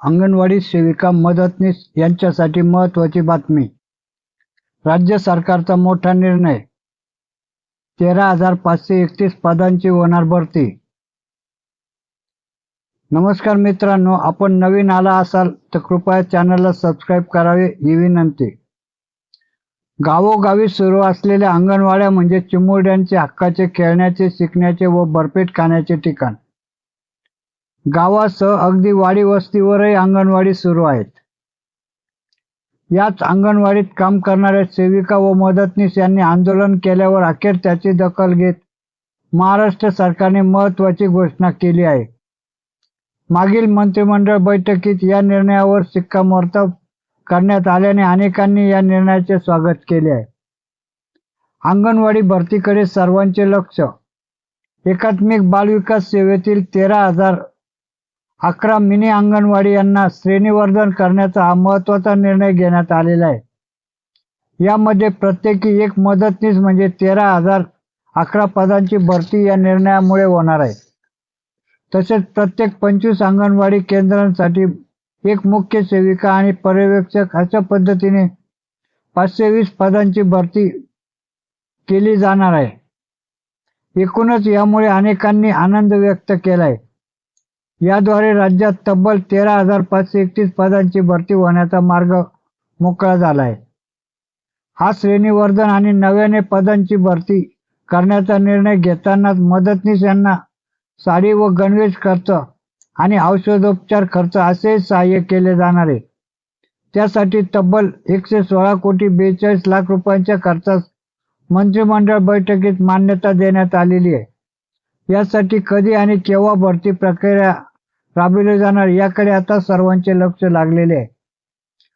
अंगणवाडी सेविका मदतनीस यांच्यासाठी महत्त्वाची बातमी. राज्य सरकारचा मोठा निर्णय. तेरा हजार पाचशे एकतीस पदांची होणार भरती. नमस्कार मित्रांनो आपण नवीन आला असाल तर कृपया चॅनलला सबस्क्राईब करावे ही विनंती. गावोगावी सुरू असलेल्या अंगणवाड्या म्हणजे चिमुरड्यांचे हक्काचे खेळण्याचे शिकण्याचे व बरपेट खाण्याचे ठिकाण. गावासह अगदी वाडी वस्तीवरही अंगणवाडी सुरू आहेत. याच अंगणवाडीत काम करणाऱ्या सेविका व मदतनीस यांनी आंदोलन केल्यावर अखेर त्याची दखल घेत महाराष्ट्र सरकारने महत्त्वाची घोषणा केली आहे. मागील मंत्रिमंडळ बैठकीत या निर्णयावर शिक्कामोर्तब करण्यात आल्याने अनेकांनी या निर्णयाचे स्वागत केले आहे. अंगणवाडी भरतीकडे सर्वांचे लक्ष. एकात्मिक बालविकास सेवेतील तेरा हजार अकरा मिनी अंगणवाडी यांना श्रेणीवर्धन करण्याचा हा महत्त्वाचा निर्णय घेण्यात आलेला आहे. यामध्ये प्रत्येकी एक मदतनीस म्हणजे तेरा हजार अकरा पदांची भरती या निर्णयामुळे होणार आहे. तसेच प्रत्येक पंचवीस अंगणवाडी केंद्रांसाठी एक मुख्य सेविका आणि पर्यवेक्षक अशा पद्धतीने पाचशे वीस पदांची भरती केली जाणार आहे. एकूणच यामुळे अनेकांनी आनंद व्यक्त केला आहे याद्वारे राज्यात तब्बल तेरा हजार पाचशे एकतीस पदांची भरती होण्याचा मार्ग मोकळा झाला आहे हा श्रेणीवर्धन आणि नव्याने पदांची भरती करण्याचा निर्णय घेतानाच मदतनीस यांना साडी व गणवेश खर्च आणि औषधोपचार खर्च असे सहाय्य केले जाणार आहे. त्यासाठी तब्बल एकशे सोळा कोटी बेचाळीस लाख रुपयांच्या खर्चास मंत्रिमंडळ बैठकीत मान्यता देण्यात आलेली आहे. यासाठी कधी आणि केव्हा भरती प्रक्रिया राबविले जाणार याकडे आता सर्वांचे लक्ष लागलेले आहे.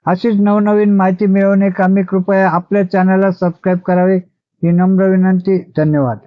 अशीच नवनवीन माहिती मिळवणे कामी कृपया आपल्या चॅनलला सबस्क्राईब करावे ही नम्र विनंती धन्यवाद.